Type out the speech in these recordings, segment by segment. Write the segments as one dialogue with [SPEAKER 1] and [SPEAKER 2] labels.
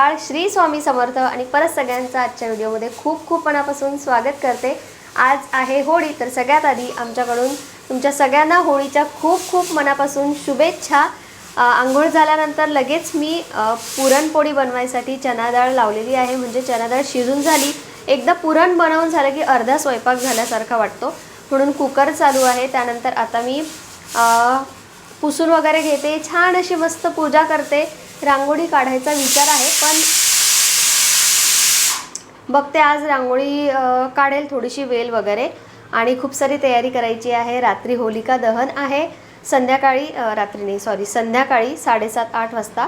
[SPEAKER 1] शुभ श्री स्वामी समर्थ आणि परत सगळ्यांचं आजच्या व्हिडिओमध्ये खूप खूप मनापासून स्वागत करते. आज आहे होळी तर सगळ्यात आधी आमच्याकडून तुमच्या सगळ्यांना होळीच्या खूप खूप मनापासून शुभेच्छा. आंघोळ झाल्यानंतर लगेच मी पुरणपोळी बनवायसाठी चना डाळ लावलेली आहे म्हणजे चना डाळ शिजून झाली. एकदा पुरण बनवून झालं की अर्धा स्वयंपाक झाल्यासारखा वाटतो. म्हणून कुकर चालू आहे त्यानंतर आता मी पुसून वगैरे घेते छान अशी मस्त पूजा करते. रांगोळी काढायचा विचार आहे पण बघते आज रांगोळी काढेल थोडीशी वेल वगैरे. आणि खूप सारी तयारी करायची आहे. रात्री होलिका दहन आहे. संध्याकाळी रात्री नाही सॉरी संध्याकाळी साडेसात आठ वाजता.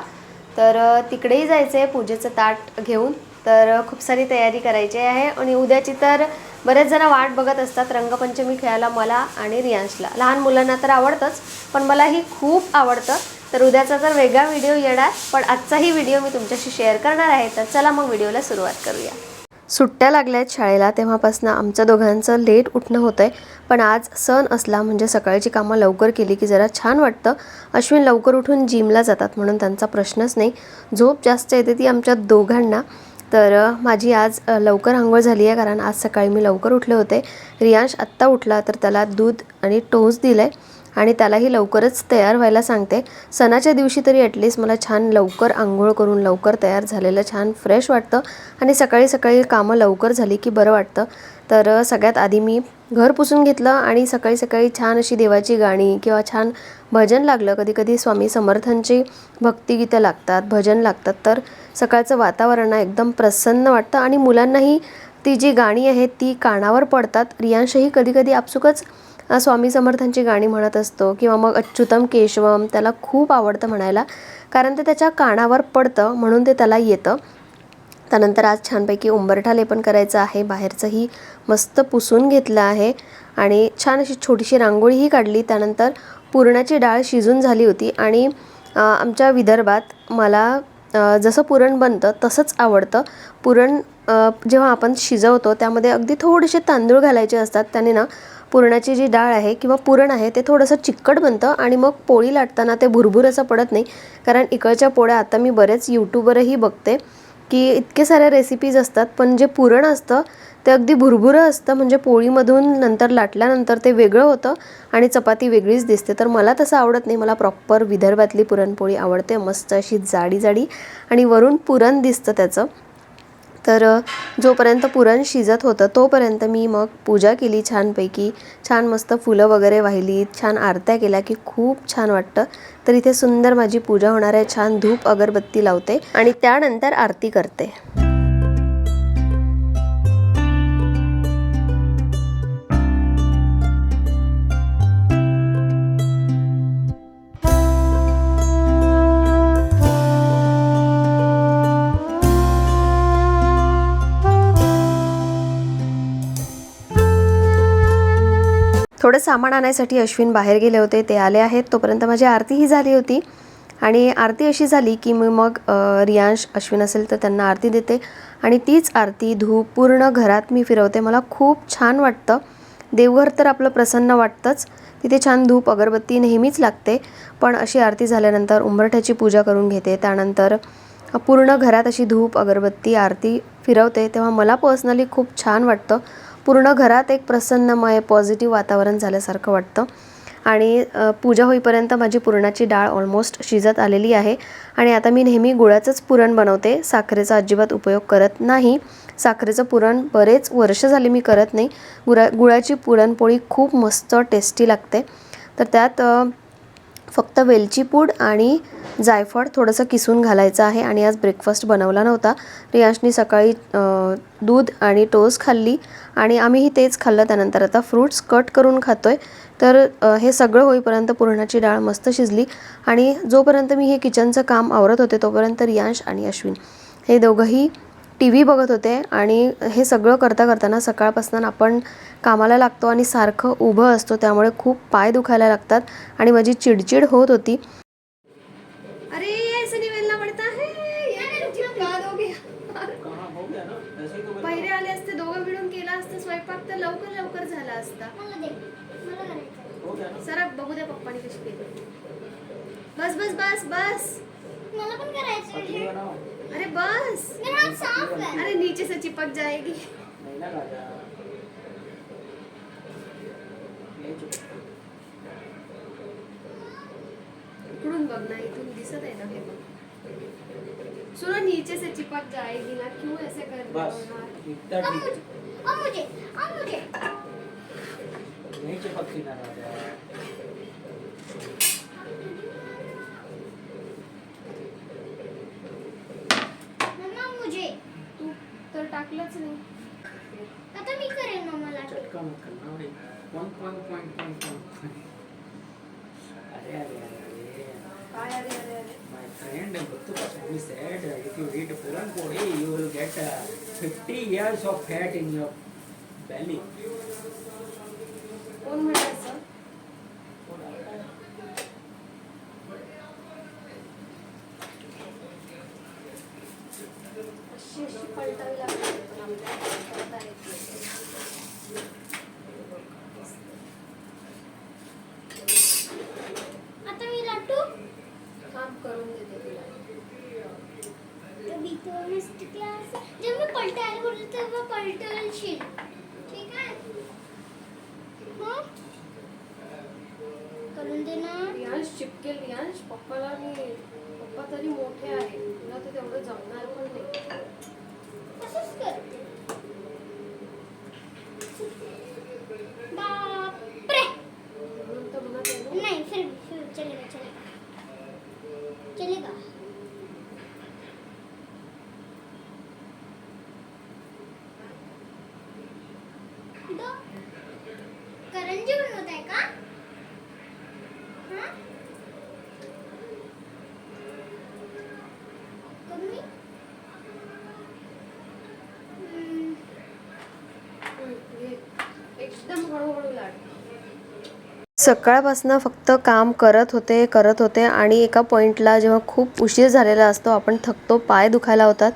[SPEAKER 1] तर तिकडेही जायचं आहे पूजेचं ताट घेऊन. तर खूप सारी तयारी करायची आहे. आणि उद्याची तर बरेच जण वाट बघत असतात. रंगपंचमी खेळायला मला आणि रियांशला. लहान मुलांना तर आवडतंच पण मलाही खूप आवडतं. तर उद्याचा तर वेगळा व्हिडिओ येणार पण आजचाही व्हिडिओ मी तुमच्याशी शेअर करणार आहे तर चला मग व्हिडिओला सुरुवात करूया. सुट्ट्या लागल्यात शाळेला तेव्हापासून आमच्या दोघांचं लेट उठणं होतं आहे पण आज सण असला म्हणजे सकाळची कामं लवकर केली की जरा छान वाटतं. अश्विन लवकर उठून जिमला जातात म्हणून त्यांचा प्रश्नच नाही. झोप जास्त येते ती आमच्या दोघांना. तर माझी आज लवकर आंघोळ झाली आहे कारण आज सकाळी मी लवकर उठले होते. रियांश आत्ता उठला तर त्याला दूध आणि टोस्ट दिलं आहे आणि त्यालाही लवकरच तयार व्हायला सांगते. सणाच्या दिवशी तरी ॲटलिस्ट मला छान लवकर आंघोळ करून लवकर तयार झालेलं छान फ्रेश वाटतं. आणि सकाळी सकाळी कामं लवकर झाली की बरं वाटतं. तर सगळ्यात आधी मी घर पुसून घेतलं आणि सकाळी सकाळी छान अशी देवाची गाणी किंवा छान भजन लागलं. कधी कधी स्वामी समर्थांची भक्तिगीतं लागतात भजन लागतात. तर सकाळचं वातावरण एकदम प्रसन्न वाटतं आणि मुलांनाही ती जी गाणी आहेत ती कानावर पडतात. रियांशही कधी कधी आपसुकच स्वामी समर्थांची गाणी म्हणत असतो किंवा मग अच्युतम केशवम त्याला खूप आवडतं म्हणायला कारण ते त्याच्या कानावर पडतं म्हणून ते त्याला येतं. त्यानंतर आज छानपैकी उंबरठा लेपन करायचं आहे बाहेरचंही मस्त पुसून घेतलं आहे आणि छान अशी छोटीशी रांगोळीही काढली. त्यानंतर पुरणाची डाळ शिजून झाली होती आणि आमच्या विदर्भात मला जसं पुरण बनतं तसंच आवडतं. पुरण जेव्हा आपण शिजवतो त्यामध्ये अगदी थोडेसे तांदूळ घालायचे असतात त्याने ना पुरणाची जी डाळ आहे किंवा पुरण आहे ते थोडंसं चिकट बनतं आणि मग पोळी लाटताना ते भुरभुर असं पडत नाही. कारण इकडच्या पोळ्या आता मी बरेच यूट्यूबवरही बघते की इतके साऱ्या रेसिपीज असतात पण जे पुरण असतं ते अगदी भुरभुरं असतं. म्हणजे पोळीमधून नंतर लाटल्यानंतर ते वेगळं होतं आणि चपाती वेगळीच दिसते. तर मला तसं आवडत नाही. मला प्रॉपर विदर्भातली पुरणपोळी आवडते. मस्त अशी जाडी जाडी आणि वरून पुरण दिसतं त्याचं. तर जोपर्यंत पुरण शिजत होतं तोपर्यंत मी मग पूजा केली छानपैकी. छान मस्त फुलं वगैरे वाहिली छान आरत्या केल्या की खूप छान वाटतं. तर इथे सुंदर माझी पूजा होणार आहे छान धूप अगरबत्ती लावते आणि त्यानंतर आरती करते. थोडं सामान आणायसाठी अश्विन बाहेर गेले होते ते आले आहेत. तोपर्यंत माझी आरतीही झाली होती. आणि आरती अशी झाली की मी मग रियांश अश्विन असेल तर त्यांना आरती देते. आणि तीच आरती धूप पूर्ण घरात मी फिरवते. मला खूप छान वाटतं. देवघर तर आपलं प्रसन्न वाटतंच. तिथे छान धूप अगरबत्ती नेहमीच लागते. पण अशी आरती झाल्यानंतर उंबरठ्याची पूजा करून घेते. त्यानंतर पूर्ण घरात अशी धूप अगरबत्ती आरती फिरवते. तेव्हा मला पर्सनली खूप छान वाटतं. पूर्ण घरात एक प्रसन्नमय पॉझिटिव्ह वातावरण झाल्यासारखं वाटतं. आणि पूजा होईपर्यंत माझी पुरणाची डाळ ऑलमोस्ट शिजत आलेली आहे. आणि आता मी नेहमी गुळाचंच पुरण बनवते. साखरेचा अजिबात उपयोग करत नाही. साखरेचं पुरण बरेच वर्ष झाले मी करत नाही. गुळा गुळाची पुरणपोळी खूप मस्त टेस्टी लागते. तर त्यात फक्त वेलची पूड आणि जायफळ थोडंसं किसून घालायचं आहे. आणि आज ब्रेकफास्ट बनवला नव्हता. रियांशनी सकाळी दूध आणि टोस्ट खाल्ली आणि आम्हीही तेच खाल्लं. त्यानंतर आता फ्रूट्स कट करून खातो आहे तर हे सगळं होईपर्यंत पुरणाची डाळ मस्त शिजली आणि जोपर्यंत मी हे किचनचं काम आवरत होते तोपर्यंत रियांश आणि अश्विन हे दोघंही टी व्ही बघत होते आणि हे सगळं करता करताना सकाळपासून आपण कामाला लागतो आणि सारखं उभं असतो त्यामुळे खूप पाय दुखायला लागतात आणि माझी चिडचिड होत होती. अरे ऐसे नहीं मिलना पड़ता है। ये चिपका दोगे पहिले आले असते दोघं मिळून केला असतं स्वयंपाक तर लवकर लवकर झाला असता. सरा बघू द्या पप्पानी कशी केली. बस बस बस बस.
[SPEAKER 2] मला पण करायचं
[SPEAKER 3] अरे बस.
[SPEAKER 2] मेरा हाथ साफ है
[SPEAKER 3] अरे नीचे से चिपक जाएगी
[SPEAKER 4] नहीं ना राजा नहीं चुप
[SPEAKER 3] इकडून बघ ना इथून दिसत आहे ना हे बघ. सुनो नीचे से चिपक जाएगी ना क्यों ऐसे कर रहे
[SPEAKER 4] बस
[SPEAKER 3] हो यार?
[SPEAKER 4] इतना
[SPEAKER 2] अब
[SPEAKER 4] ठीक।
[SPEAKER 2] मुझे अब मुझे अब मुझे
[SPEAKER 4] नहीं चिपकती ना
[SPEAKER 2] मम्मा मुझे
[SPEAKER 3] तू तर टाकलंच नाही.
[SPEAKER 2] आता मी करेन मम्माला
[SPEAKER 4] चटका मत करना भाई पॉइंट पॉइंट पॉइंट पॉइंट अरे अरे My friend Muthu said if you eat Puran Podi, you will get uh, 50 years of fat in your belly.
[SPEAKER 2] पलटलशील ठीक आहे? करून दे ना
[SPEAKER 3] रियांश चिपकेल रियांश. पप्पाला मी पप्पा तरी मोठे आहे तुला तर तेवढं जमणार पण नाही
[SPEAKER 2] असंच करते बापरे
[SPEAKER 3] म्हणून तर म्हणत आहे ना
[SPEAKER 2] नहीं फिर भी फिर चलेगा चलेगा चलेगा दो करंजी बनवत आहे का हा करू मी हम्म,
[SPEAKER 3] हम्म, घे. एकदम हळूहळू लाट
[SPEAKER 1] सकाळपासनं फक्त काम करत होते करत होते आणि एका पॉईंटला जेव्हा खूप उशीर झालेला असतो आपण थकतो पाय दुखायला होतात.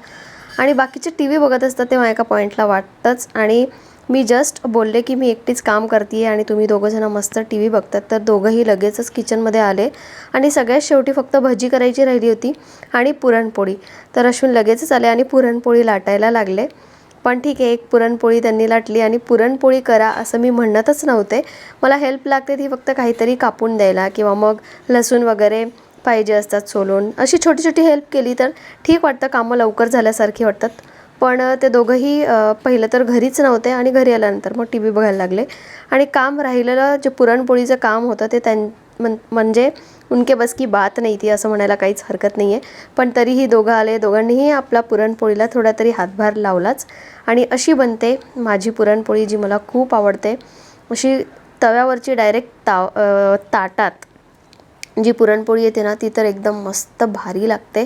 [SPEAKER 1] आणि बाकीचे टी व्ही बघत असतात तेव्हा एका पॉईंटला वाटतंच. आणि मी जस्ट बोलले की मी एकटीच काम करते आणि तुम्ही दोघंजणं मस्त टी व्ही बघतात. तर दोघंही लगेचच किचनमध्ये आले. आणि सगळ्यात शेवटी फक्त भजी करायची राहिली होती आणि पुरणपोळी. तर अश्विन लगेचच आले आणि पुरणपोळी लाटायला लागले. पण ठीक आहे एक पुरणपोळी त्यांनी लाटली आणि पुरणपोळी करा असं मी म्हणतच नव्हते. मला हेल्प लागते ती फक्त काहीतरी कापून द्यायला किंवा मग लसूण वगैरे पाहिजे असतात सोलून. अशी छोटी छोटी हेल्प केली तर ठीक वाटतं कामं लवकर झाल्यासारखी वाटतात. पण ते दोघंही पहिलं तर घरीच नव्हते आणि घरी आल्यानंतर मग टी व्ही बघायला लागले. आणि काम राहिलेलं जे पुरणपोळीचं काम होतं ते त्यां म्हण म्हणजे उनके बस की बात नाही ती असं म्हणायला काहीच हरकत नाही आहे पण तरीही दोघं आले दोघांनीही आपला पुरणपोळीला थोडा तरी हातभार लावलाच. आणि अशी बनते माझी पुरणपोळी जी मला खूप आवडते. अशी तव्यावरची डायरेक्ट ताव ताटात जी पुरणपोळी येते ना ती तर एकदम मस्त भारी लागते.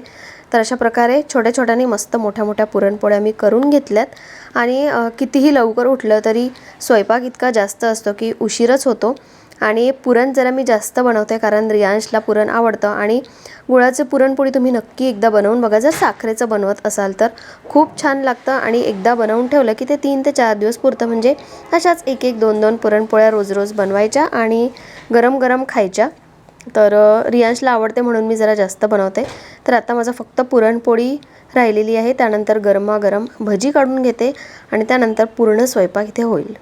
[SPEAKER 1] तर अशा प्रकारे छोट्या छोट्याने मस्त मोठ्या मोठ्या पुरणपोळ्या मी करून घेतल्यात. आणि कितीही लवकर उठलं तरी स्वयंपाक इतका जास्त असतो की उशीरच होतो. आणि पुरण जरा मी जास्त बनवते कारण रियांशला पुरण आवडतं आणि गुळाचं पुरणपोळी तुम्ही नक्की एकदा बनवून बघा. जर साखरेचं बनवत असाल तर खूप छान लागतं आणि एकदा बनवून ठेवलं की ते तीन ते चार दिवस पुरतं. म्हणजे अशाच एक एक दोन दोन पुरणपोळ्या रोज रोज बनवायच्या आणि गरम गरम खायच्या. तर रियांशला आवडते म्हणून मी जरा जास्त बनवते. तर आता माझं फक्त पुरणपोळी राहिलेली आहे. त्यानंतर गरमागरम भजी काढून घेते आणि त्यानंतर पूर्ण स्वयंपाक इथे होईल.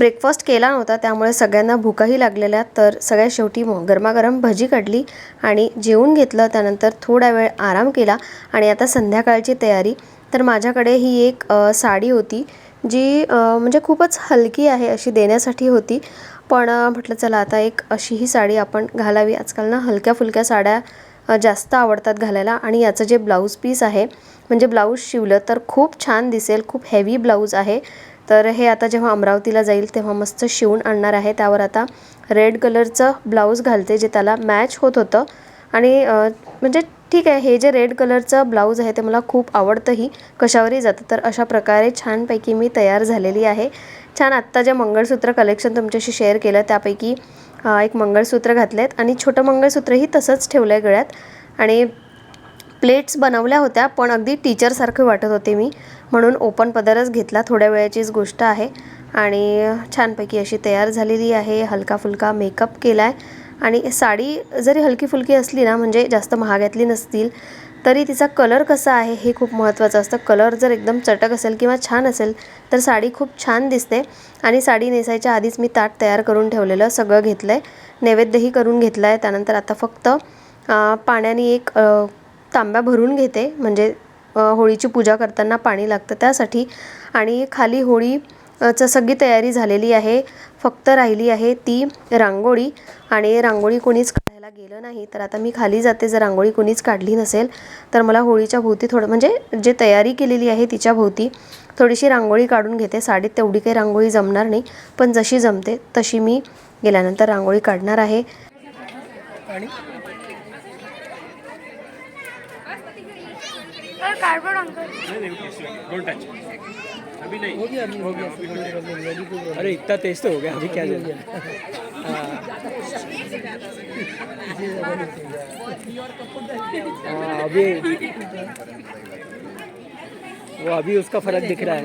[SPEAKER 1] ब्रेकफास्ट केला नव्हता त्यामुळे सगळ्यांना भूकही लागलेल्या तर सगळ्यात शेवटी मग गरमागरम भजी काढली आणि जेवून घेतलं त्यानंतर थोडा वेळ आराम केला आणि आता संध्याकाळची तयारी. तर माझ्याकडे ही एक साडी होती जी म्हणजे खूपच हलकी आहे अशी देण्यासाठी होती. पण म्हटलं चला आता एक अशी ही साडी आपण घालावी. आजकाल ना हलक्या फुलक्या साड्या जास्त आवडतात घालायला आणि याचं जे ब्लाऊज पीस आहे म्हणजे ब्लाऊज शिवलं तर खूप छान दिसेल खूप हेवी ब्लाऊज आहे. तर हे आता जेव्हा अमरावतीला जाईल तेव्हा मस्त शिवून आणणार आहे. त्यावर आता रेड कलरचं ब्लाऊज घालते जे त्याला मॅच होत होतं. आणि म्हणजे ठीक आहे हे जे रेड कलरचं ब्लाऊज आहे ते मला खूप आवडतंही. कशावरही जातं तर अशा प्रकारे छानपैकी मी तयार झालेली आहे. छान आत्ता जे मंगळसूत्र कलेक्शन तुमच्याशी शेअर केलं त्यापैकी एक मंगळसूत्र घातलेत. आणि छोटं मंगळसूत्रही तसंच ठेवलं आहे गळ्यात. आणि प्लेट्स बनवल्या होत्या पण अगदी टीचरसारखं वाटत होते मी. म्हणून ओपन पदरच घेतला. थोड्या वेळाचीच गोष्ट आहे. आणि छानपैकी अशी तयार झालेली आहे. हलका फुलका मेकअप केला आहे आणि साडी जरी हलकी फुलकी असली ना म्हणजे जास्त महागातली नसतील तरी तिचा कलर कसा आहे हे खूप महत्त्वाचं असतं. कलर जर एकदम चटक असेल किंवा छान असेल तर साडी खूप छान दिसते. आणि साडी नेसायच्या आधीच मी ताट तयार करून ठेवलेलं सगळं घेतलं आहे नैवेद्यही करून घेतला आहे त्यानंतर आता फक्त पाण्याने एक तांब्या भरून घेते. म्हणजे होळीची पूजा करताना पाणी लागतं त्यासाठी. आणि खाली होळी चं सगळी तयारी झालेली आहे. फक्त राहिली आहे ती रांगोळी. आणि रांगोळी कोणीच काढायला गेलं नाही. तर आता मी खाली जाते. जर रांगोळी कोणीच काढली नसेल तर मला होळीच्या भोवती थोडं म्हणजे जे तयारी केलेली आहे तिच्या भोवती थोडीशी रांगोळी काढून घेते. साडीत तेवढी काही रांगोळी जमणार नाही. पण जशी जमते तशी मी गेल्यानंतर रांगोळी काढणार आहे.
[SPEAKER 4] हो गया अभी हो गया अरे इतना तेज तो हो गया अभी क्या जाए हाँ अभी। वो अभी उसका फ़र्क दिख रहा है।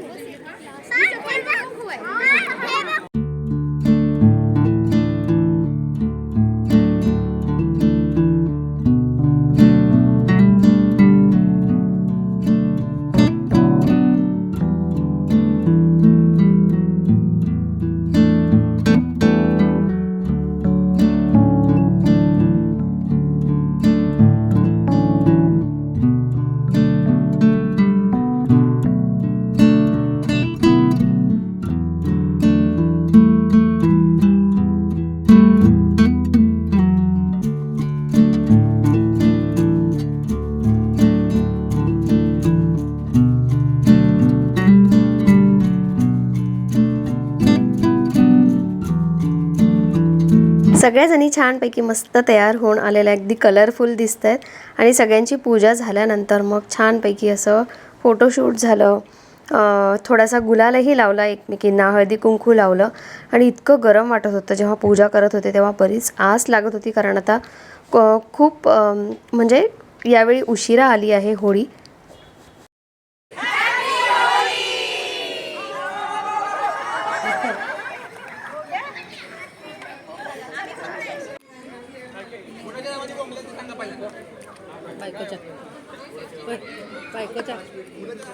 [SPEAKER 1] सगळ्याजणी छानपैकी मस्त तयार होऊन आलेल्या अगदी कलरफुल दिसत आहेत आणि सगळ्यांची पूजा झाल्यानंतर मग छानपैकी असं फोटोशूट झालं. थोडासा गुलालही लावला एकमेकींना हळदी कुंकू लावलं. आणि इतकं गरम वाटत होतं जेव्हा पूजा करत होते तेव्हा बरीच आस लागत होती. कारण आता क- खूप म्हणजे यावेळी उशिरा आली आहे होळी.
[SPEAKER 5] बायकोच्या. बायकोच्या.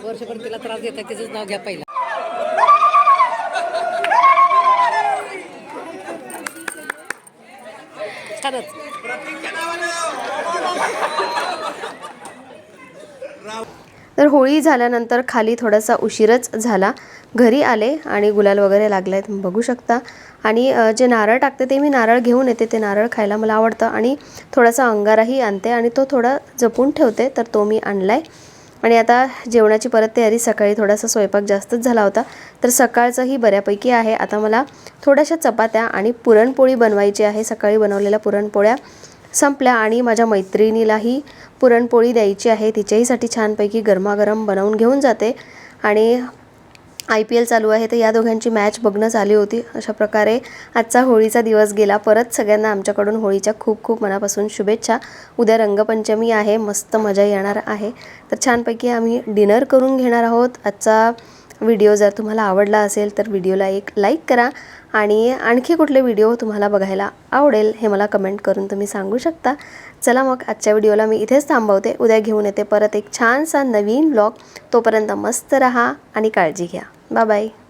[SPEAKER 5] वर्षभर तिला त्रास देत आहे तिचंच नाव घ्या पहिला. छानच.
[SPEAKER 1] तर होळी झाल्यानंतर खाली थोडासा उशीरच झाला. घरी आले आणि गुलाल वगैरे लागले आहेत बघू शकता. आणि जे नारळ टाकते ते मी नारळ घेऊन येते ते नारळ खायला मला आवडतं. आणि थोडासा अंगाराही आणते आणि तो थोडा जपून ठेवते तर तो मी आणला आहे आणि आता जेवणाची परत तयारी सकाळी थोडासा स्वयंपाक जास्तच झाला होता तर सकाळचंही बऱ्यापैकी आहे. आता मला थोड्याशा चपात्या आणि पुरणपोळी बनवायची आहे. सकाळी बनवलेल्या पुरणपोळ्या संपल्या आणि माझ्या मैत्रिणीलाही पुरणपोळी द्यायची आहे. तिच्याहीसाठी छानपैकी गरमागरम बनवून घेऊन जाते. आणि आय पी एल चालू आहे तर या दोघांची मॅच बघणं चालू होती. अशा प्रकारे आजचा होळीचा दिवस गेला. परत सगळ्यांना आमच्याकडून होळीच्या खूप खूप मनापासून शुभेच्छा. उद्या रंगपंचमी आहे मस्त मजा येणार आहे. तर छानपैकी आम्ही डिनर करून घेणार आहोत. आजचा व्हिडिओ जर तुम्हाला आवडला असेल तर व्हिडिओला एक लाईक करा. आणि आणखी कुठले व्हिडिओ तुम्हाला बघायला आवडेल हे मला कमेंट करून तुम्ही सांगू शकता. चला मग आजच्या व्हिडिओला मी इथेच थांबवते. उद्या घेऊन येते परत एक छानसा नवीन ब्लॉग तोपर्यंत मस्त रहा आणि काळजी घ्या. 拜拜。